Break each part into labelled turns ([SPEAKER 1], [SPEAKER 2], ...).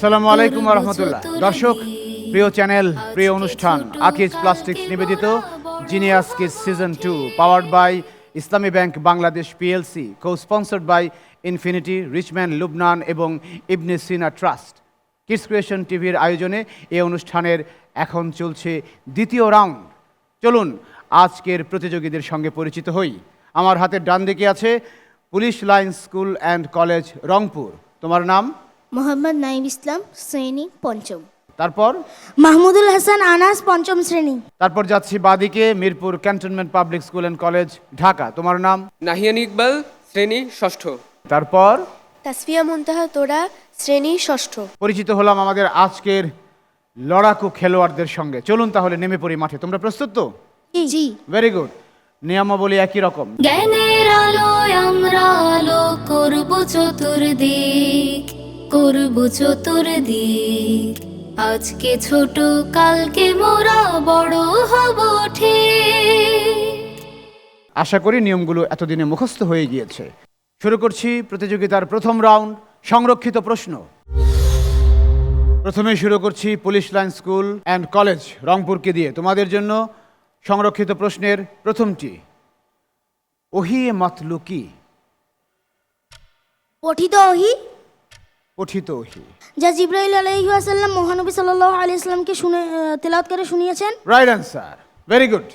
[SPEAKER 1] আসসালামু আলাইকুম রহমতুল্লাহ দর্শক, প্রিয় চ্যানেল, প্রিয় অনুষ্ঠান, আকিজ প্লাস্টিক্স নিবেদিত genius kids season two, powered by Islami bank Bangladesh PLC co sponsored by infinity richman Lubnan এবং Ibne Sina trust kids creation টিভির আয়োজনে এই অনুষ্ঠানের এখন চলছে দ্বিতীয় রাউন্ড। চলুন, আজকের প্রতিযোগীদের সঙ্গে পরিচিত হই। আমার হাতের ডান দিকে আছে police line school and college Rangpur. তোমার নাম?
[SPEAKER 2] মোহাম্মদ নাইম ইসলাম শ্রেণি পঞ্চম।
[SPEAKER 1] তারপর?
[SPEAKER 2] মাহমুদুল হাসান আনাস পঞ্চম শ্রেণি।
[SPEAKER 1] তারপর যাচ্ছি বাদিকে Mirpur cantonment public school and college Dhaka. তোমার নাম?
[SPEAKER 3] নাহিয়ান ইকবাল শ্রেণি ষষ্ঠ।
[SPEAKER 1] তারপর?
[SPEAKER 4] তাসফিয়া মুনতাহা তোরা শ্রেণি ষষ্ঠ।
[SPEAKER 1] পরিচিত হলাম আমাদের আজকের লড়াকু খেলোয়াড়দের সঙ্গে। চলুন তাহলে নেমে পড়ি মাঠে। তোমরা প্রস্তুত তো?
[SPEAKER 2] জি।
[SPEAKER 1] ভেরি গুড নিয়মাবলী একই রকম।
[SPEAKER 5] জ্ঞানের আলোয় আমরা আলো করব চতুর্দিক। করব চতুর্দিক। আজকে ছোট কালকে মোরা বড় হব ঠিক।
[SPEAKER 1] আশা করি নিয়মগুলো এতদিনে মুখস্থ হয়ে গিয়েছে। শুরু করছি প্রতিযোগিতার প্রথম রাউন্ড সংরক্ষিত প্রশ্ন। প্রথমে শুরু করছি police line school and college রংপুরকে দিয়ে। তোমাদের জন্য সংরক্ষিত প্রশ্নের প্রথমটি ওহিয়ে মাতলু কি?
[SPEAKER 2] পঠিত ওহি
[SPEAKER 1] পঠিত ওহি
[SPEAKER 2] যা জিব্রাইল আলাইহি ওয়াসাল্লাম মহানবী সাল্লাল্লাহু আলাইহি ইসলামকে শুনে তেলাওয়াত করে শুনিয়েছেন?
[SPEAKER 1] রাইট অ্যান্সার ভেরি গুড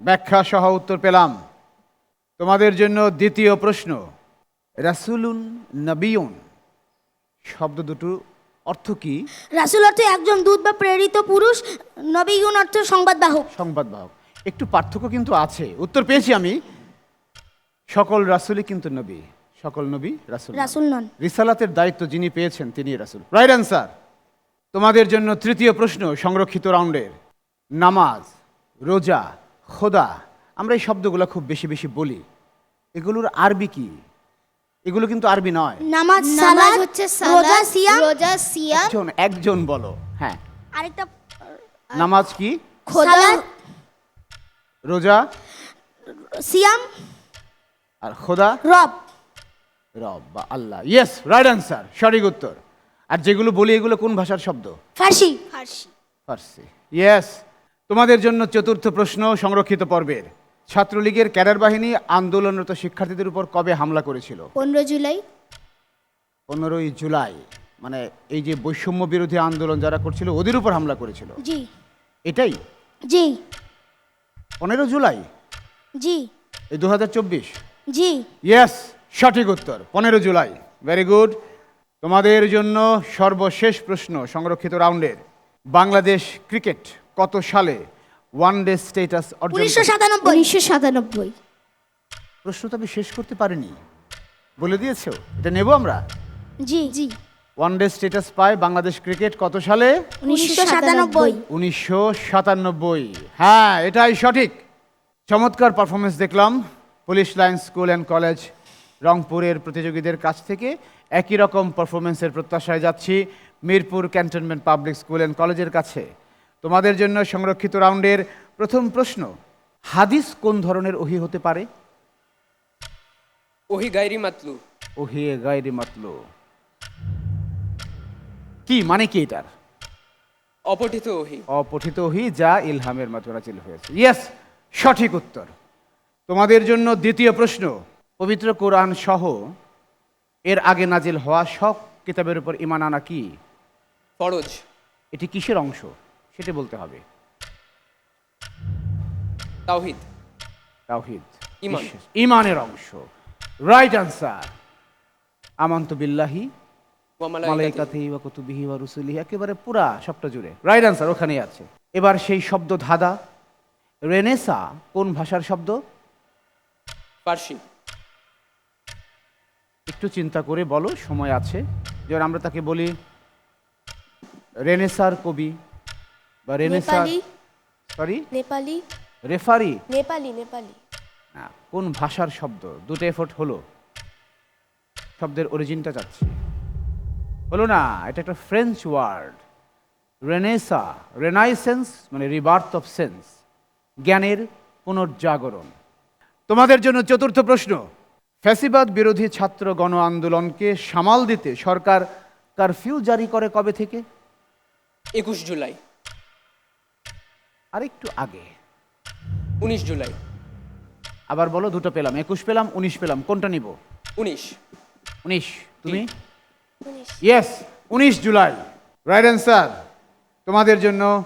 [SPEAKER 1] ব্যাখ্যা সহ উত্তর পেলাম। তোমাদের জন্য দ্বিতীয় প্রশ্ন। রাসুলুন নবিউন শব্দ দুটো অর্থ কি?
[SPEAKER 2] রাসূল অর্থ একজন দূত বা প্রেরিত পুরুষ নবীগুণ অর্থ সংবাদবাহক।
[SPEAKER 1] সংবাদবাহক। একটু পার্থক্য কিন্তু আছে। উত্তর পেয়েছি আমি। সকল রাসুলই কিন্তু নবী। সকল নবী রাসুল।
[SPEAKER 2] রাসূল নন।
[SPEAKER 1] রিসালাতের দায়িত্ব যিনি পেয়েছেন তিনি রাসুল। রাইট অ্যান্সার তোমাদের জন্য তৃতীয় প্রশ্ন সংরক্ষিত রাউন্ডের। নামাজ রোজা খোদা আমরা এই শব্দগুলো খুব বেশি বেশি বলি। এগুলোর আরবি কি? এগুলো কিন্তু আরবি নয়।
[SPEAKER 2] নামাজ
[SPEAKER 4] নামাজ
[SPEAKER 2] সালাত
[SPEAKER 4] হচ্ছে
[SPEAKER 2] রোজা সিয়াম।
[SPEAKER 4] রোজা সিয়াম।
[SPEAKER 1] একজন একজন বলো। হ্যাঁ।
[SPEAKER 2] আরেকটা
[SPEAKER 1] নামাজ কি?
[SPEAKER 2] খোদা।
[SPEAKER 1] রোজা?
[SPEAKER 2] সিয়াম।
[SPEAKER 1] আর খোদা?
[SPEAKER 2] রব।
[SPEAKER 1] রব বা আল্লাহ। ইয়েস রাইট অ্যান্সার সঠিক উত্তর। আর যেগুলো বলি এগুলো কোন ভাষার শব্দ?
[SPEAKER 2] ফার্সি।
[SPEAKER 4] ফার্সি।
[SPEAKER 1] ফার্সি। ইয়েস তোমাদের জন্য চতুর্থ প্রশ্ন সংরক্ষিত পর্বের। ছাত্রলীগের ক্যাডার বাহিনী আন্দোলনরত শিক্ষার্থীদের উপর কবে হামলা করেছিল?
[SPEAKER 4] পনেরো জুলাই।
[SPEAKER 1] পনেরোই জুলাই মানে এই যে বৈষম্য বিরোধী আন্দোলন যারা করছিল ওদের উপর হামলা করেছিল?
[SPEAKER 2] জি।
[SPEAKER 1] এটাই?
[SPEAKER 2] জি।
[SPEAKER 1] পনেরো জুলাই?
[SPEAKER 2] জি।
[SPEAKER 1] এই দু হাজার চব্বিশ?
[SPEAKER 2] জি।
[SPEAKER 1] ইয়েস সঠিক উত্তর পনেরো জুলাই। ভেরি গুড তোমাদের জন্য সর্বশেষ প্রশ্ন সংরক্ষিত রাউন্ডের। বাংলাদেশ ক্রিকেট কত সালে ওয়ান ডে স্টেটাস অর্জন
[SPEAKER 2] উনিশশো সাতানব্বই।
[SPEAKER 4] উনিশশো সাতানব্বই।
[SPEAKER 1] প্রশ্ন তো আমি শেষ করতে পারিনি। বলে দিয়েছ? এটা নেব আমরা?
[SPEAKER 2] জি। জি।
[SPEAKER 1] ওয়ান ডে স্টেটাস পায় বাংলাদেশ ক্রিকেট কত সালে?
[SPEAKER 2] উনিশশো সাতানব্বই।
[SPEAKER 1] উনিশশো সাতানব্বই। হ্যাঁ এটাই সঠিক। চমৎকার পারফরমেন্স দেখলাম। Police line school and college রংপুরের প্রতিযোগীদের কাছ থেকে একই রকম পারফরমেন্সের প্রত্যাশায় যাচ্ছি Mirpur cantonment public school and কলেজের কাছে। তোমাদের জন্য সংরক্ষিত রাউন্ডের প্রথম প্রশ্ন হাদিস কোন ধরনের ওহি হতে পারে?
[SPEAKER 3] ওহি গাইরি মাতলু।
[SPEAKER 1] ওহি গাইরি মাতলু। কি মানে কি এটার?
[SPEAKER 3] অপঠিত ওহি।
[SPEAKER 1] অপঠিত ওহি যা ইলহামের মাধ্যমে নাজিল হয়েছে। ইয়েস সঠিক উত্তর। তোমাদের জন্য দ্বিতীয় প্রশ্ন পবিত্র কোরআন সহ এর আগে নাজিল হওয়া সব কিতাবের উপর ইমান আনা কি?
[SPEAKER 3] ফরজ।
[SPEAKER 1] এটি কিসের অংশ? সেটা বলতে হবে।
[SPEAKER 3] তাওহিদ।
[SPEAKER 1] তাওহিদ। বিশ্বাস। ঈমানের অংশ। রাইট আনসার আমন্ত বিল্লাহি
[SPEAKER 3] ওয়ামালাইকাতিহি।
[SPEAKER 1] মালাইকাতি বা কুতুবিহি বা রুসুলিহি একেবারে পুরা সবটা জুড়ে। রাইট আনসার ওখানেই আছে। এবার সেই শব্দ ধাঁধা। রেনেসা কোন ভাষার শব্দ?
[SPEAKER 3] ফার্সি।
[SPEAKER 1] একটু চিন্তা করে বলো সময় আছে। যেমন আমরা তাকে বলি রেনেসার কবি বা রেনেসার সরি
[SPEAKER 4] নেপালি।
[SPEAKER 1] রেফারি।
[SPEAKER 4] নেপালি নেপালি।
[SPEAKER 1] না কোন ভাষার শব্দ? দুটো এফোর্ট হলো। শব্দের অরিজিনটা চাচ্ছি। হলো না এটা একটা ফ্রেঞ্চ ওয়ার্ড রেনেসা রেনাইসেন্স মানে রিবার্থ অফ সেন্স জ্ঞানের পুনর্জাগরণ। তোমাদের জন্য চতুর্থ প্রশ্ন। ফ্যাসিবাদ বিরোধী ছাত্র গণ আন্দোলনকে সামাল দিতে সরকার কারফিউ জারি করে কবে থেকে?
[SPEAKER 3] একুশ জুলাই।
[SPEAKER 1] আর একটু আগে।
[SPEAKER 3] উনিশ জুলাই।
[SPEAKER 1] আবার বলো দুটো পেলাম। একুশ পেলাম উনিশ পেলাম। কোনটা নিব?
[SPEAKER 3] উনিশ।
[SPEAKER 1] উনিশ। তুমি? ইয়েস উনিশ। জুলাই। রাইট অ্যান্সার তোমাদের জন্য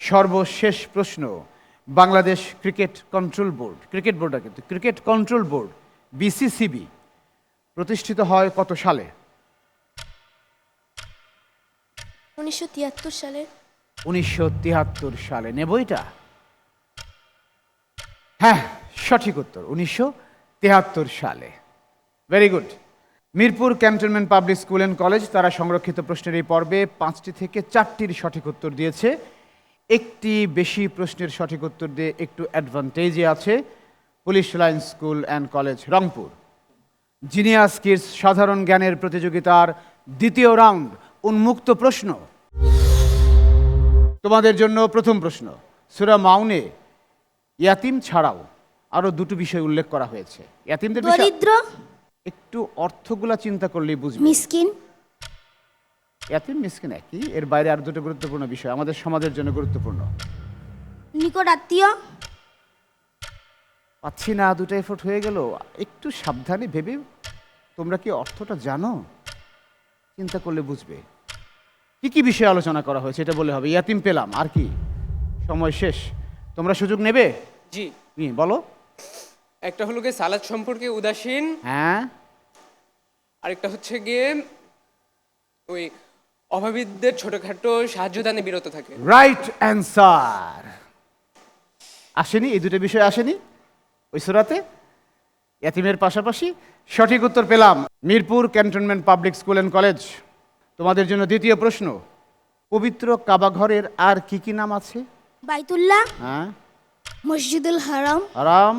[SPEAKER 1] সর্বশেষ প্রশ্ন। Bangladesh cricket control board cricket বোর্ডটা কিন্তু। ক্রিকেট কন্ট্রোল বোর্ড বিসিসিবি প্রতিষ্ঠিত হয় কত সালে?
[SPEAKER 4] উনিশশো তিয়াত্তর সালে।
[SPEAKER 1] উনিশশো তিয়াত্তর সালে। নেবইটা হ্যাঁ সঠিক উত্তর উনিশশো তিয়াত্তর সালে। Very good Mirpur cantonment public school and college তারা সংরক্ষিত প্রশ্নের এই পর্বে পাঁচটি থেকে চারটির সঠিক উত্তর দিয়েছে। একটি বেশি প্রশ্নের সঠিক উত্তর দিয়ে একটু অ্যাডভান্টেজে আছে। Police line school and college Rangpur. Genius kids সাধারণ জ্ঞানের প্রতিযোগিতার দ্বিতীয় রাউন্ড উন্মুক্ত প্রশ্ন। তোমাদের জন্য প্রথম প্রশ্ন সুরা মাউনে ইয়াতিম ছাড়াও আরও দুটো বিষয় উল্লেখ করা হয়েছে। ইয়াতিমদের বিষয়
[SPEAKER 2] দরিদ্র
[SPEAKER 1] একটু অর্থগুলা চিন্তা করলেই বুঝবে।
[SPEAKER 2] মিসকিন।
[SPEAKER 1] ইয়াতিম মিসকিন একই এর বাইরে আর দুটো গুরুত্বপূর্ণ বিষয় আমাদের সমাজের জন্য গুরুত্বপূর্ণ।
[SPEAKER 2] নিকট আত্মীয়
[SPEAKER 1] পাচ্ছি না দুটো এফোর্ট হয়ে গেল। একটু সাবধানে ভেবে তোমরা কি অর্থটা জানো? চিন্তা করলে বুঝবে। কি কি বিষয়ে আলোচনা করা হয়েছে এটা বলে হবে। ইয়াতিম পেলাম আর কি? সময় শেষ। তোমরা সুযোগ নেবে?
[SPEAKER 3] জি।
[SPEAKER 1] কি বলো।
[SPEAKER 3] একটা হলো গিয়ে সালাদ সম্পর্কে উদাসীন।
[SPEAKER 1] হ্যাঁ।
[SPEAKER 3] আরেকটা হচ্ছে গিয়ে ওই অভাবীদের ছোটখাটো সাহায্য দানে বিরত থাকে।
[SPEAKER 1] রাইট অ্যান্সার আসেনি? এই দুটো বিষয় আসেনি? ওই সুরাতে? ইয়াতিমের পাশাপাশি সঠিক উত্তর পেলাম। Mirpur cantonment public school and college. তোমাদের জন্য দ্বিতীয় প্রশ্ন পবিত্র কাবাঘরের আর কি কি নাম আছে?
[SPEAKER 2] বাইতুল্লাহ
[SPEAKER 1] হ্যাঁ।
[SPEAKER 2] মসজিদুল হারাম।
[SPEAKER 1] হারাম।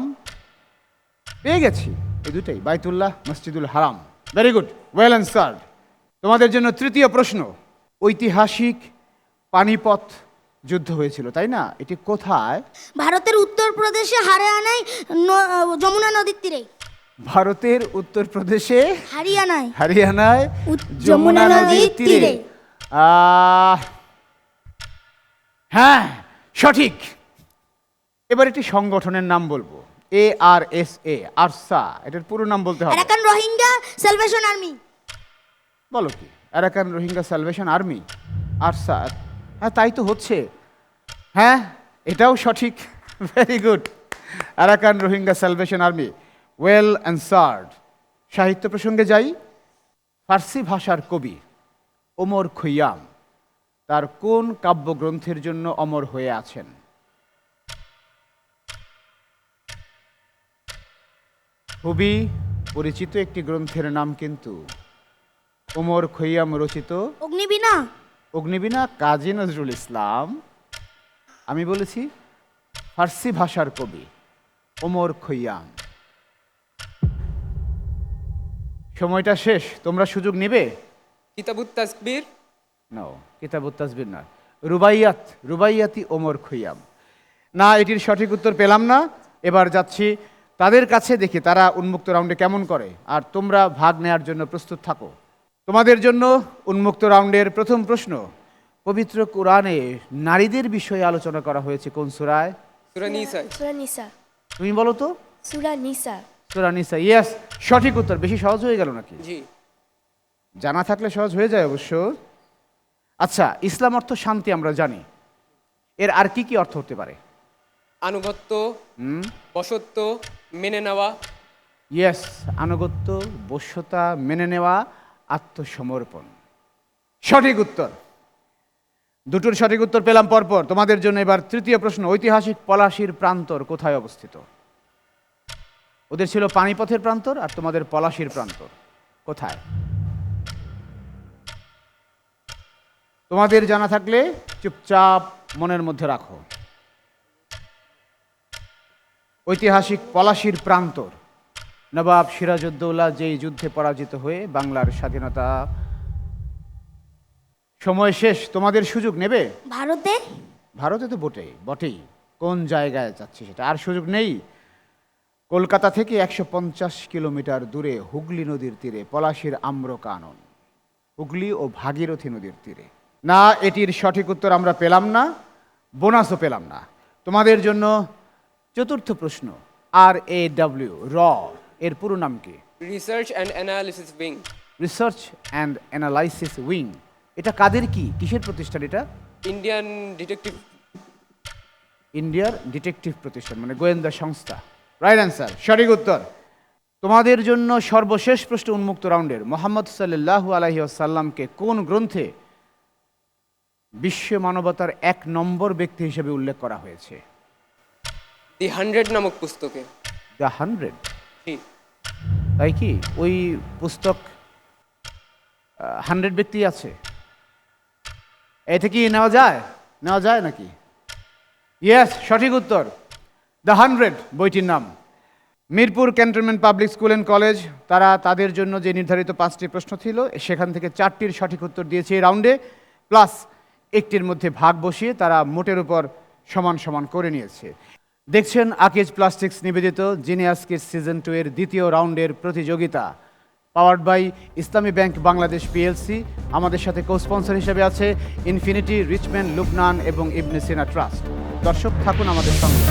[SPEAKER 1] পেয়ে গেছি। এই দুটাই বাইতুল্লাহ মসজিদুল হারাম। ভেরি গুড ওয়েল অ্যান্সার্ড তোমাদের জন্য তৃতীয় প্রশ্ন ঐতিহাসিক পানিপথ যুদ্ধ হয়েছিল তাই না? এটি কোথায়?
[SPEAKER 2] ভারতের উত্তরপ্রদেশে হারিয়ানায় ন- যমুনা নদীর তীরে।
[SPEAKER 1] ভারতের উত্তরপ্রদেশে
[SPEAKER 2] হারিয়ানায়।
[SPEAKER 1] হরিয়ানায়
[SPEAKER 2] উত- যমুনা নদীর তীরে।
[SPEAKER 1] আহ, হ্যাঁ সঠিক। এবার একটি সংগঠনের নাম বলব। এ আর এস এ আরসা এটার পুরো নাম বলতে হবে।
[SPEAKER 2] Arakan Rohingya salvation army.
[SPEAKER 1] বলো কি? Arakan Rohingya salvation army ARSA হ্যাঁ তাই তো হচ্ছে। হ্যাঁ এটাও সঠিক। Very good Arakan Rohingya salvation army well answered সাহিত্য প্রসঙ্গে যাই। ফার্সি ভাষার কবি ওমর খৈয়াম তার কোন কাব্যগ্রন্থের জন্য অমর হয়ে আছেন? খুবই পরিচিত একটি গ্রন্থের নাম কিন্তু ওমর খৈয়াম রচিত
[SPEAKER 2] অগ্নিবীণা?
[SPEAKER 1] অগ্নিবীণা কাজী নজরুল ইসলাম আমি বলেছি ফার্সি ভাষার কবি ওমর খৈয়াম। সময়টা শেষ তোমরা সুযোগ নেবে?
[SPEAKER 3] কিতাবুত তাসবির?
[SPEAKER 1] নাও কিতাবুত তাসবির নয়। রুবাইয়াত রুবাইয়াতি ওমর খৈয়াম। না এটির সঠিক উত্তর পেলাম না। এবার যাচ্ছি তাদের কাছে দেখি তারা উন্মুক্ত রাউন্ডে কেমন করে। আর তোমরা ভাগ নেয়ার জন্য প্রস্তুত থাকো। তোমাদের জন্য উন্মুক্ত রাউন্ডের প্রথম প্রশ্ন পবিত্র কোরআনে নারীদের বিষয়ে আলোচনা করা হয়েছে কোন সুরায়? তুমি বলো তো।
[SPEAKER 4] সুরা নিসা।
[SPEAKER 1] সুরা নিসা ইয়েস সঠিক উত্তর। বেশি সহজ হয়ে গেল নাকি?
[SPEAKER 3] জি।
[SPEAKER 1] জানা থাকলে সহজ হয়ে যায় অবশ্য। আচ্ছা ইসলাম অর্থ শান্তি আমরা জানি। এর আর কি কি অর্থ হতে পারে?
[SPEAKER 3] আনুগত্য বসত্ব মেনে নেওয়া।
[SPEAKER 1] ইয়েস আনুগত্য বশ্যতা মেনে নেওয়া আত্মসমর্পণ। সঠিক উত্তর। দুটোর সঠিক উত্তর পেলাম পরপর। তোমাদের জন্য এবার তৃতীয় প্রশ্ন, ঐতিহাসিক পলাশির প্রান্তর কোথায় অবস্থিত? ওদের ছিল পানিপথের প্রান্তর আর তোমাদের পলাশির প্রান্তর। কোথায়? তোমাদের জানা থাকলে চুপচাপ মনের মধ্যে রাখো। ঐতিহাসিক পলাশির প্রান্তর। নবাব সিরাজউদ্দৌলা যেই যুদ্ধে পরাজিত হয়ে বাংলার স্বাধীনতা। সময় শেষ তোমাদের সুযোগ নেবে?
[SPEAKER 2] ভারতে?
[SPEAKER 1] ভারতে তো বটেই বটেই। কোন জায়গায় যাচ্ছে সেটা? আর সুযোগ নেই? কলকাতা থেকে একশো পঞ্চাশ কিলোমিটার দূরে হুগলি নদীর তীরে পলাশির আম্র কানন হুগলি ও ভাগীরথী নদীর তীরে। না এটির সঠিক উত্তর আমরা পেলাম না বোনাসও পেলাম না। তোমাদের জন্য চতুর্থ প্রশ্ন আর এ ডাব্লিউ র। এর পুরো নাম কি?
[SPEAKER 3] Research and analysis wing
[SPEAKER 1] research and analysis wing এটা কাদের কি? কিসের প্রতিষ্ঠান এটা?
[SPEAKER 3] ইন্ডিয়ান ডিটেকটিভ
[SPEAKER 1] ইন্ডিয়ার ডিটেকটিভ প্রতিষ্ঠান মানে গোয়েন্দা সংস্থা। রাইট অ্যান্সার সঠিক উত্তর। তোমাদের জন্য সর্বশেষ প্রশ্ন উন্মুক্ত রাউন্ডের। মোহাম্মদ সাল্লাল্লাহু আলাইহি আসাল্লামকে কোন গ্রন্থে বিশ্ব মানবতার এক নম্বর ব্যক্তি হিসেবে উল্লেখ করা হয়েছে?
[SPEAKER 3] দি হান্ড্রেড নামক পুস্তকে।
[SPEAKER 1] দ্য হান্ড্রেড তাই কি? ওই পুস্তক হান্ড্রেড ব্যক্তি আছে। এটা কি নেওয়া যায়? নেওয়া যায় নাকি? ইয়েস, সঠিক উত্তর। দ্য হান্ড্রেড বইটির নাম। Mirpur cantonment public school and college, তারা তাদের জন্য যে নির্ধারিত পাঁচটি প্রশ্ন ছিল, সেখান থেকে চারটির সঠিক উত্তর দিয়েছে এই রাউন্ডে। প্লাস একটির মধ্যে ভাগ বসিয়ে তারা মোটের উপর সমান সমান করে নিয়েছে। দেখছেন আকিজ প্লাস্টিক্স নিবেদিত, যিনি আজকের সিজন টু এর দ্বিতীয় রাউন্ডের প্রতিযোগিতা। Powered by Islami bank Bangladesh PLC আমাদের সাথে কো স্পন্সর হিসেবে আছে ইনফিনিটি রিচম্যান লুবনান এবং ইবনে সিনা ট্রাস্ট দর্শক থাকুন আমাদের সঙ্গে।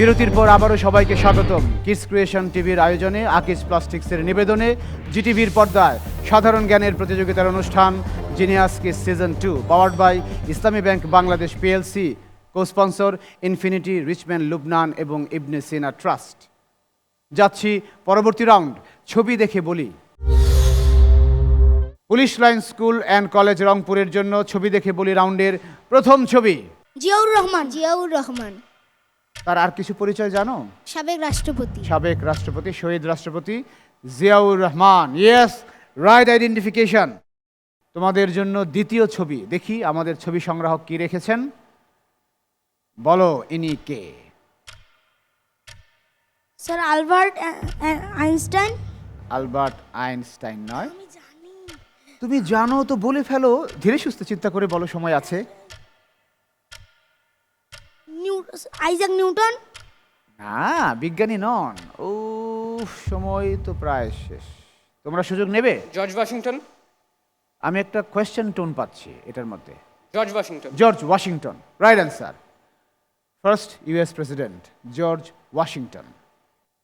[SPEAKER 1] বিরতির পর আবারও সবাইকে স্বাগতম। কিস ক্রিয়েশন টিভির আয়োজনে আকিস প্লাস্টিক্সের নিবেদনে জিটিভির পর্দায় সাধারণ জ্ঞানের প্রতিযোগিতার অনুষ্ঠান genius kids season two powered by Islami bank Bangladesh PLC co sponsor infinity richman Lubnan এবং ইবনে সিনা ট্রাস্ট যাচ্ছি পরবর্তী রাউন্ড ছবি দেখে বলি। Police line school and college রংপুরের জন্য ছবি দেখে বলি রাউন্ডের প্রথম ছবি।
[SPEAKER 2] জিয়াউর রহমান জিয়াউর রহমান।
[SPEAKER 1] তার আর কিছু পরিচয় জানো?
[SPEAKER 2] সাবেক রাষ্ট্রপতি।
[SPEAKER 1] সাবেক রাষ্ট্রপতি শহীদ রাষ্ট্রপতি Ziaur Rahman. Yes right identification তোমাদের জন্য দ্বিতীয় ছবি। দেখি আমাদের ছবি সংগ্রাহক কি রেখেছেন। বলো ইনি কে?
[SPEAKER 2] Sir Albert Einstein?
[SPEAKER 1] Albert Einstein নয়। তুমি জানো তো বলে ফেলো। ধীরে সুস্থে চিন্তা করে বলো সময় আছে।
[SPEAKER 2] Isaac Newton?
[SPEAKER 1] না বিজ্ঞানী নন। ও সময় তো প্রায় শেষ। তোমরা সুযোগ নেবে?
[SPEAKER 3] George Washington.
[SPEAKER 1] আমি একটা কোয়েশ্চেন টোন পাচ্ছি এটার মধ্যে।
[SPEAKER 3] George Washington.
[SPEAKER 1] George Washington right answer first US president George Washington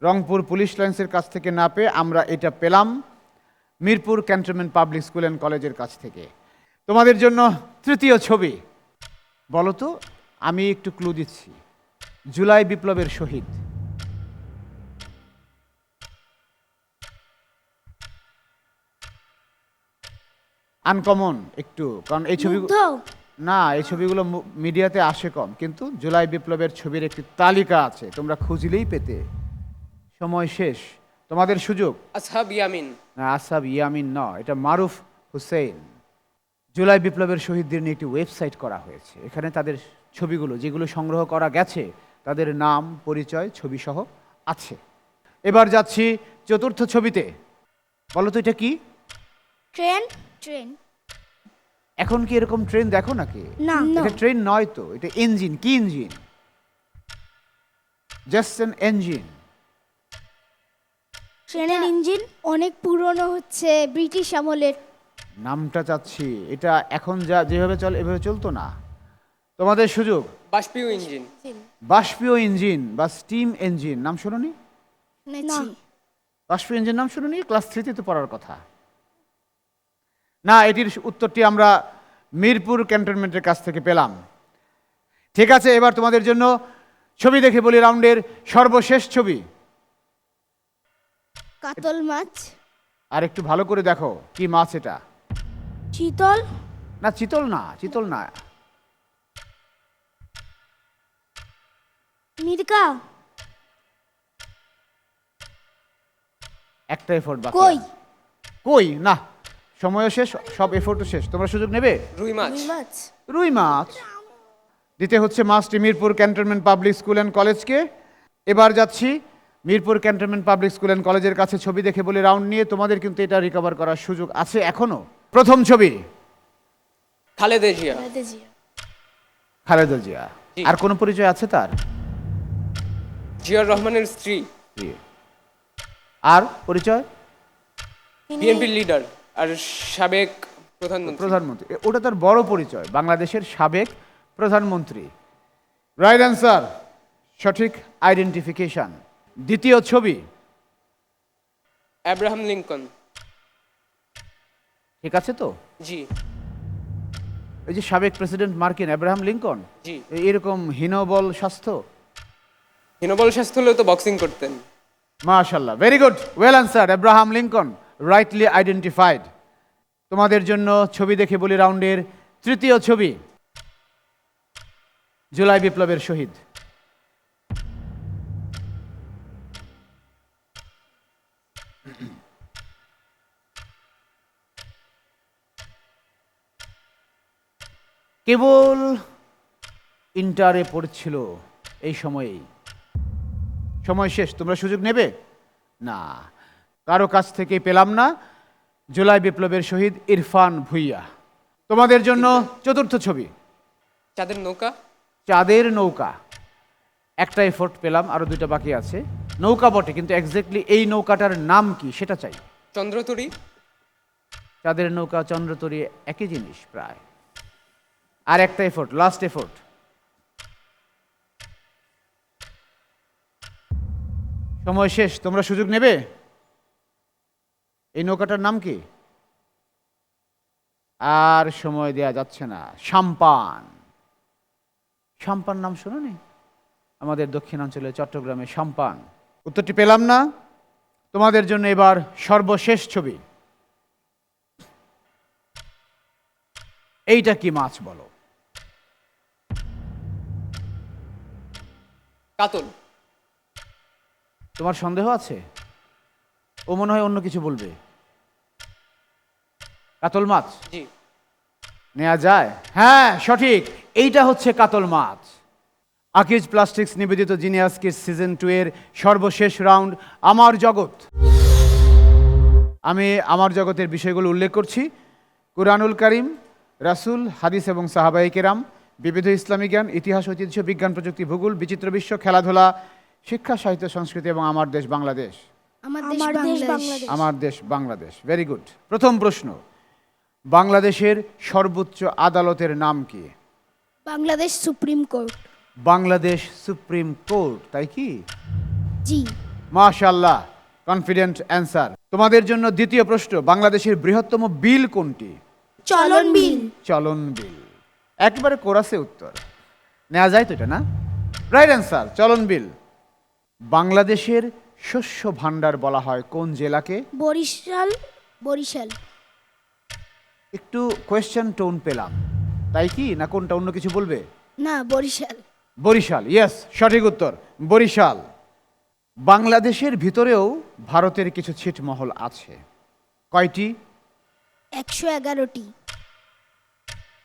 [SPEAKER 1] Rangpur police লাইন্সের কাছ থেকে না পেয়ে আমরা এটা পেলাম Mirpur cantonment public school and কলেজের কাছ থেকে। তোমাদের জন্য তৃতীয় ছবি। বলো তো আমি একটু ক্লু দিচ্ছি। জুলাই বিপ্লবের শহীদ। আনকমন একটু কারণ এই ছবি না এই ছবিগুলো মিডিয়াতে আসে কম কিন্তু জুলাই বিপ্লবের ছবির একটি তালিকা আছে তোমরা খুঁজলেই পেতে। সময় শেষ। তোমাদের সুযোগ?
[SPEAKER 3] আসহাব ইয়ামিন।
[SPEAKER 1] না আসাব ইয়ামিন ন এটা মারুফ হুসেন জুলাই বিপ্লবের শহীদদের নিয়ে একটি ওয়েবসাইট করা হয়েছে এখানে তাদের ছবিগুলো যেগুলো সংগ্রহ করা গেছে তাদের নাম পরিচয় ছবি সহ আছে। এবার যাচ্ছি চতুর্থ ছবিতে। বলো তো এটা কি?
[SPEAKER 2] Train train.
[SPEAKER 1] এখন কি এরকম ট্রেন দেখো নাকি?
[SPEAKER 2] না।
[SPEAKER 1] এটা ট্রেন নয় তো এটা ইঞ্জিন। কি ইঞ্জিন? Just an engine.
[SPEAKER 2] ট্রেনের ইঞ্জিন
[SPEAKER 6] অনেক পুরনো হচ্ছে ব্রিটিশ আমলের।
[SPEAKER 1] নামটা চাচ্ছি। এটা এখন যা যেভাবে চলে এভাবে চলতো না? তোমাদের সুযোগ।
[SPEAKER 3] বাষ্পীয় ইঞ্জিন।
[SPEAKER 1] বাষ্পীয় ইঞ্জিন বা স্টিম ইঞ্জিন নাম শুনুনি? বাষ্পীয় ইঞ্জিন নাম শুনুনি? ক্লাস থ্রিতে তো পড়ার কথা। না এটির উত্তরটি আমরা মিরপুর ক্যান্টনমেন্টের কাছ থেকে পেলাম। ঠিক আছে এবার তোমাদের জন্য ছবি দেখে বলি রাউন্ডের সর্বশেষ ছবি।
[SPEAKER 6] কাতল মাছ।
[SPEAKER 1] আর একটু ভালো করে দেখো কি মাছ এটা?
[SPEAKER 2] চিতল।
[SPEAKER 1] না চিতল না চিতল না।
[SPEAKER 2] মির্কা
[SPEAKER 1] একটা এফোর্ট বাকি
[SPEAKER 6] কই?
[SPEAKER 1] কই? না সময়ও শেষ সব এফোর্টও শেষ। তোমরা সুযোগ নেবে?
[SPEAKER 3] রুই মাছ।
[SPEAKER 4] রুই মাছ।
[SPEAKER 1] রুই মাছ? দিতে হচ্ছে মাছটি Mirpur cantonment public school and কলেজকে। এবার যাচ্ছি Mirpur cantonment public school and কলেজের কাছে ছবি দেখে বলে রাউন্ড নিয়ে। তোমাদের কিন্তু এটা রিকভার করার সুযোগ আছে এখনও। প্রথম ছবি।
[SPEAKER 3] খালেদা জিয়া।
[SPEAKER 4] খালেদা জিয়া।
[SPEAKER 1] আর কোনো পরিচয় আছে তার?
[SPEAKER 3] জিয়াউর রহমানের স্ত্রী।
[SPEAKER 1] আর পরিচয়?
[SPEAKER 4] তিনি
[SPEAKER 3] বিএনপির লিডার আর সাবেক প্রধানমন্ত্রী।
[SPEAKER 1] প্রধানমন্ত্রী। ওটা তার বড় পরিচয় বাংলাদেশের সাবেক প্রধানমন্ত্রী। রাইট অ্যান্সার সঠিক আইডেন্টিফিকেশন দ্বিতীয় ছবি।
[SPEAKER 3] আব্রাহাম লিঙ্কন
[SPEAKER 1] ঠিক আছে তো?
[SPEAKER 3] জি।
[SPEAKER 1] এই যে সাবেক প্রেসিডেন্ট মার্কিন আব্রাহাম লিঙ্কন
[SPEAKER 3] জি।
[SPEAKER 1] এরকম হীনবল স্বাস্থ্য?
[SPEAKER 3] হীনবল স্বাস্থ্য হলেও তো বক্সিং করতেন।
[SPEAKER 1] মাশাল্লাহ very good well answer Abraham Lincoln rightly identified তোমাদের জন্য ছবি দেখে বলি রাউন্ডের তৃতীয় ছবি। জুলাই বিপ্লবের শহীদ। কেবল ইন্টারে পড়ছিল এই সময়েই। সময় শেষ তোমরা সুযোগ নেবে? না কারও কাছ থেকে পেলাম না। জুলাই বিপ্লবের শহীদ ইরফান ভুইয়া। তোমাদের জন্য চতুর্থ ছবি।
[SPEAKER 3] চাঁদের নৌকা?
[SPEAKER 1] চাঁদের নৌকা। একটা এফোর্ট পেলাম আরও দুইটা বাকি আছে। নৌকা বটে কিন্তু এক্স্যাক্টলি এই নৌকাটার নাম কি সেটা চাই।
[SPEAKER 3] চন্দ্রতরী?
[SPEAKER 1] চাঁদের নৌকা চন্দ্রতরী একই জিনিস প্রায়। আর একটা এফোর্ট লাস্ট এফোর্ট সময় শেষ, তোমরা সুযোগ নেবে? এই নৌকাটার নাম কি? আর সময় দেয়া যাচ্ছে না। সাম্পান সাম্পান নাম শোনি আমাদের দক্ষিণাঞ্চলে, চট্টগ্রামে সাম্পান উত্তরটি পেলাম না। তোমাদের জন্য এবার সর্বশেষ ছবি। এইটা কি মাছ বলো?
[SPEAKER 3] কাতল।
[SPEAKER 1] তোমার সন্দেহ আছে? ও মনে হয় অন্য কিছু বলবে। কাতল মাছ?
[SPEAKER 3] জি।
[SPEAKER 1] নেওয়া যায়? হ্যাঁ সঠিক। এইটা হচ্ছে কাতল মাছ। আকিজ প্লাস্টিক্স নিবেদিত জিনিয়াস কিস সিজন টু এর সর্বশেষ রাউন্ড আমার জগৎ। আমি আমার জগতের বিষয়গুলো উল্লেখ করছি। কুরআনুল করিম রাসূল হাদিস এবং সাহাবাই কেরাম বিবিধ ইসলামী জ্ঞান ইতিহাস ঐতিহ্য বিজ্ঞান প্রযুক্তি ভূগোল বিচিত্র বিশ্ব খেলাধুলা শিক্ষা সাহিত্য সংস্কৃতি এবং আমার দেশ বাংলাদেশ।
[SPEAKER 6] আমার বাংলাদেশ।
[SPEAKER 1] দেশ বাংলাদেশ। ভেরি গুড প্রথম প্রশ্ন বাংলাদেশের সর্বোচ্চ আদালতের নাম কি?
[SPEAKER 6] Bangladesh supreme court.
[SPEAKER 1] Bangladesh supreme court তাই কি?
[SPEAKER 6] জি।
[SPEAKER 1] মাশাল্লাহ কনফিডেন্ট অ্যান্সার তোমাদের জন্য দ্বিতীয় প্রশ্ন বাংলাদেশের বৃহত্তম বিল কোনটি?
[SPEAKER 2] চলন বিল।
[SPEAKER 1] চলন বিল। একবারে কোরাসে উত্তর। নেওয়া যায় তো এটা না? রাইট অ্যান্সার চলন বিল। বাংলাদেশের শস্য ভাণ্ডার বলা হয় কোন জেলাকে?
[SPEAKER 2] বরিশাল
[SPEAKER 6] বরিশাল।
[SPEAKER 1] একটু কোয়েশ্চেন টোন পেলাম। তাই কি না কোনটা অন্য কিছু বলবে?
[SPEAKER 6] না বরিশাল।
[SPEAKER 1] বরিশাল ইয়েস সঠিক উত্তর বরিশাল। বাংলাদেশের ভিতরেও ভারতের কিছু ছিটমহল আছে। কয়টি?
[SPEAKER 6] একশো এগারোটি।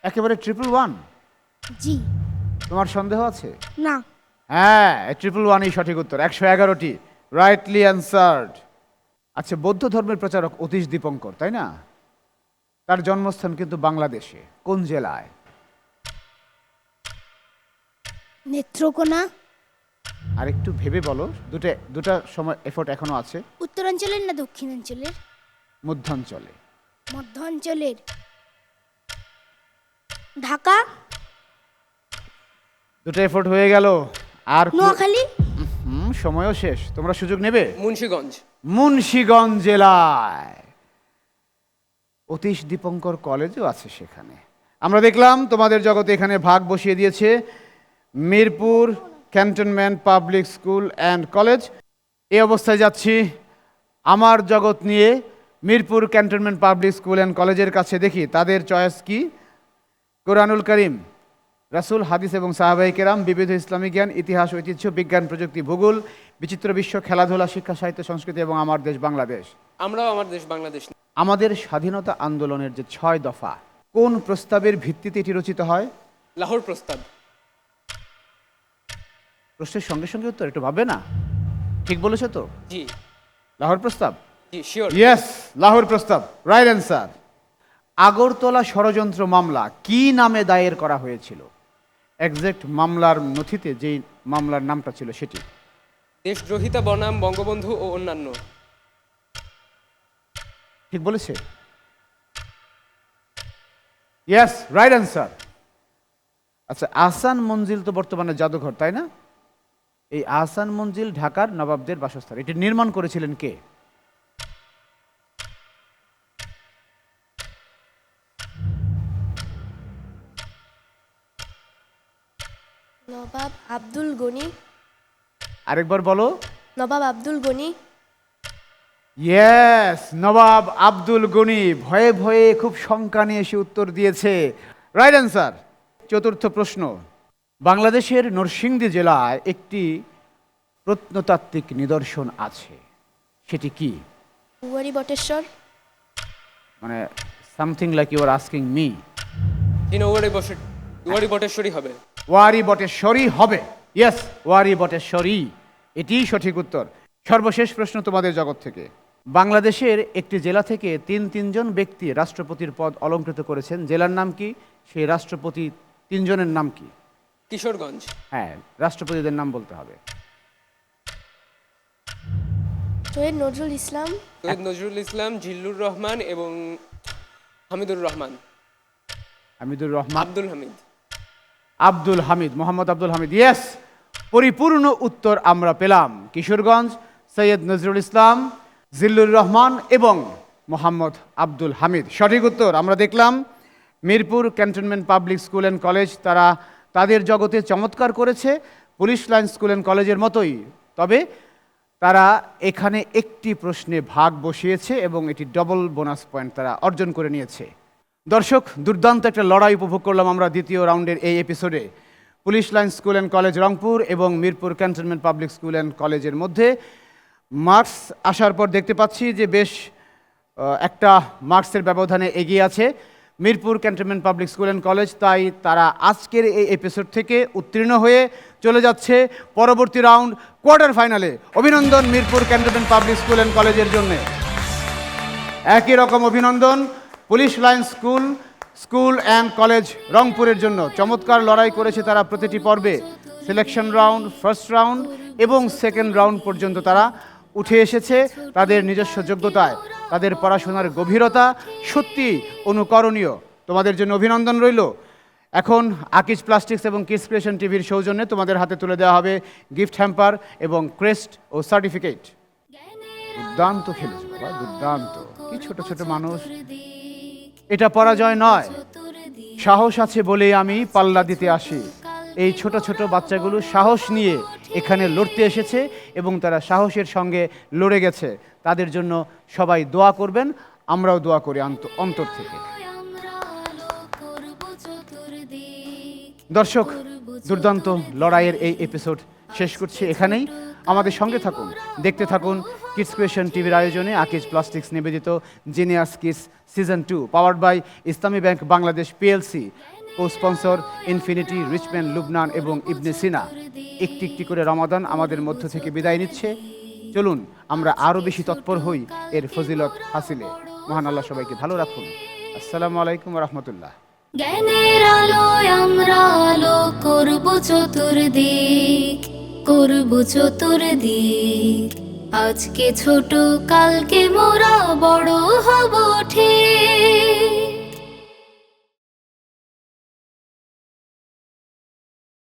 [SPEAKER 1] একেবারে ট্রিপল ওয়ান
[SPEAKER 6] জি।
[SPEAKER 1] তোমার সন্দেহ আছে?
[SPEAKER 2] না।
[SPEAKER 1] হ্যাঁ ট্রিপল ওয়ানই সঠিক উত্তর একশো এগারোটি রাইটলি অ্যান্সার্ড আচ্ছা বৌদ্ধ ধর্মের প্রচারক অতীশ দীপঙ্কর তাই না? তার জন্মস্থান কিন্তু বাংলাদেশে কোন জেলায়?
[SPEAKER 6] নেত্রকোনা।
[SPEAKER 1] আর একটু ভেবে বলো দুটো দুটা সময় এফোর্ট এখনও আছে?
[SPEAKER 6] উত্তরাঞ্চলের না দক্ষিণাঞ্চলের?
[SPEAKER 1] মধ্যাঞ্চলে।
[SPEAKER 6] মধ্যাঞ্চলের।
[SPEAKER 2] ঢাকা।
[SPEAKER 1] দুটো এফোর্ট হয়ে গেল। আর
[SPEAKER 2] নোয়াখালী?
[SPEAKER 1] হুম, সময়ও শেষ। তোমরা সুযোগ নেবে?
[SPEAKER 3] মুন্সিগঞ্জ।
[SPEAKER 1] মুন্সিগঞ্জ জেলায়। অতীশ দীপঙ্কর কলেজও আছে সেখানে। আমরা দেখলাম তোমাদের জগতে এখানে ভাগ বসিয়ে দিয়েছে Mirpur cantonment public school and college. এই অবস্থায় যাচ্ছি আমার জগৎ নিয়ে Mirpur cantonment public school and কলেজের কাছে। দেখি তাদের চয়েস কি? কোরআনুল করিম। রাসূল হাদিস এবং সাহাবাই কেরাম বিবিধ ইসলামী জ্ঞান ইতিহাস ঐতিহ্য বিজ্ঞান প্রযুক্তি ভূগোল বিচিত্র বিশ্ব খেলাধুলা শিক্ষা সাহিত্য সংস্কৃতি এবং আমার দেশ বাংলাদেশ।
[SPEAKER 3] আমরাও আমার দেশ বাংলাদেশ
[SPEAKER 1] আমাদের স্বাধীনতা আন্দোলনের যে ছয় দফা কোন প্রস্তাবের ভিত্তিতে এটি রচিত হয়?
[SPEAKER 3] লাহোর প্রস্তাব।
[SPEAKER 1] প্রশ্নের সঙ্গে সঙ্গে উত্তর একটু ভাববে না? ঠিক বলেছ তো?
[SPEAKER 3] জি।
[SPEAKER 1] লাহোর প্রস্তাব?
[SPEAKER 3] জি শিওর
[SPEAKER 1] ইয়েস লাহোর প্রস্তাব। রাইট অ্যান্সার আগরতলা ষড়যন্ত্র মামলা কি নামে দায়ের করা হয়েছিল? একজ্যাক্ট মামলার নথিতে যেই মামলার নামটা ছিল সেটি।
[SPEAKER 3] দেশদ্রোহিতা বনাম বঙ্গবন্ধু ও অন্যান্য।
[SPEAKER 1] ঠিক বলেছে? ইয়েস রাইট অ্যান্সার আচ্ছা আসান মঞ্জিল তো বর্তমানে জাদুঘর তাই না? এই আহসান মঞ্জিল ঢাকার নবাবদের বাসস্থান। এটি নির্মাণ করেছিলেন কে?
[SPEAKER 4] নবাব আব্দুল গনি।
[SPEAKER 1] আরেকবার বলো।
[SPEAKER 4] নবাব আব্দুল গনি।
[SPEAKER 1] ইয়েস নবাব আব্দুল গনি ভয়ে ভয়ে খুব শঙ্কা নিয়ে এসে উত্তর দিয়েছে। রাইট অ্যান্সার চতুর্থ প্রশ্ন। বাংলাদেশের নরসিংদী জেলায় একটি প্রত্নতাত্ত্বিক নিদর্শন আছে। সেটি কি?
[SPEAKER 4] কুয়ারি বটেশ্বর।
[SPEAKER 1] মানে something like you are asking me
[SPEAKER 3] যিনি ওয়ারি বসে ওয়ারি বটেশ্বরী হবে।
[SPEAKER 1] ওয়ারি বটেশ্বরী হবে। ইয়েস ওয়ারি বটেশ্বরী এটিই সঠিক উত্তর। সর্বশেষ প্রশ্ন তোমাদের জগৎ থেকে। বাংলাদেশের একটি জেলা থেকে তিন তিনজন ব্যক্তি রাষ্ট্রপতির পদ অলঙ্কৃত করেছেন। জেলার নাম কি? সেই রাষ্ট্রপতি তিনজনের নাম কি?
[SPEAKER 3] কিশোরগঞ্জ।
[SPEAKER 1] হ্যাঁ রাষ্ট্রপতিদের নাম বলতে হবে।
[SPEAKER 4] সৈয়দ নজরুল ইসলাম।
[SPEAKER 3] সৈয়দ নজরুল ইসলাম জিল্লুর রহমান এবং হামিদুর রহমান।
[SPEAKER 1] হামিদুর রহমান।
[SPEAKER 3] আব্দুল হামিদ।
[SPEAKER 1] আব্দুল হামিদ, মোহাম্মদ আব্দুল হামিদ। ইয়েস পরিপূর্ণ উত্তর আমরা পেলাম। কিশোরগঞ্জ, সৈয়দ নজরুল ইসলাম, জিল্লুর রহমান এবং মোহাম্মদ আব্দুল হামিদ। সঠিক উত্তর আমরা দেখলাম, Mirpur cantonment public school and college তারা তাদের জগতে চমৎকার করেছে, পুলিশ লাইন স্কুল অ্যান্ড কলেজের মতোই। তবে তারা এখানে একটি প্রশ্নে ভাগ বসিয়েছে এবং এটি ডবল বোনাস পয়েন্ট তারা অর্জন করে নিয়েছে। দর্শক, দুর্দান্ত একটা লড়াই উপভোগ করলাম আমরা দ্বিতীয় রাউন্ডের এই এপিসোডে police line school and college Rangpur এবং Mirpur cantonment public school and কলেজের মধ্যে। মার্কস আসার পর দেখতে পাচ্ছি যে বেশ একটা মার্কসের ব্যবধানে এগিয়ে আছে। Mirpur cantonment public school and college, তাই তারা আজকের এই এপিসোড থেকে উত্তীর্ণ হয়ে চলে যাচ্ছে। পরবর্তী রাউন্ড কোয়ার্টার ফাইনালে অভিনন্দন Mirpur cantonment public school and কলেজের জন্যে। একই রকম অভিনন্দন। Police line school school and college রংপুরের জন্য চমৎকার লড়াই করেছে তারা প্রতিটি পর্বে। সিলেকশন রাউন্ড ফার্স্ট রাউন্ড এবং সেকেন্ড রাউন্ড পর্যন্ত তারা উঠে এসেছে তাদের নিজস্ব যোগ্যতায়। তাদের পড়াশোনার গভীরতা সত্যি অনুকরণীয়। তোমাদের জন্য অভিনন্দন রইল। এখন আকিজ প্লাস্টিক্স এবং কিস ক্রিয়েশন টিভির সৌজন্যে তোমাদের হাতে তুলে দেওয়া হবে গিফট হ্যাম্পার এবং ক্রেস্ট ও সার্টিফিকেট দুর্দান্ত খেলেছো বাবা, দুর্দান্ত। কি ছোট ছোট মানুষ। এটা পরাজয় নয়। সাহস আছে বলেই আমি পাল্লা দিতে আসি। এই ছোট ছোট বাচ্চাগুলো সাহস নিয়ে এখানে লড়তে এসেছে এবং তারা সাহসের সঙ্গে লড়ে গেছে। তাদের জন্য সবাই দোয়া করবেন, আমরাও দোয়া করি অন্ত- অন্তর থেকে। দর্শক, দুর্দান্ত লড়াইয়ের এই এপিসোড শেষ করছি এখানেই। আমাদের সঙ্গে থাকুন। দেখতে থাকুন কিডস ক্রিয়েশন টিভির আয়োজনে আকিজ প্লাস্টিক্স নিবেদিত genius kids season two powered by Islami bank Bangladesh PLC O sponsor infinity Richman Lubnan এবং ইবনে সিনা একটি একটি করে রমাদান আমাদের মধ্য থেকে বিদায় নিচ্ছে। চলুন, আমরা আরও বেশি তৎপর হই এর ফজিলত হাসিলে। মহান আল্লাহ সবাইকে ভালো রাখুন। আসসালামু আলাইকুম রহমতুল্লাহ।
[SPEAKER 5] জ্ঞানের আলোয় আমরা আলো করব চতুর্দিক। করব চতুর্দিক। আজকে ছোট কালকে মোরা বড় হব ঠিক।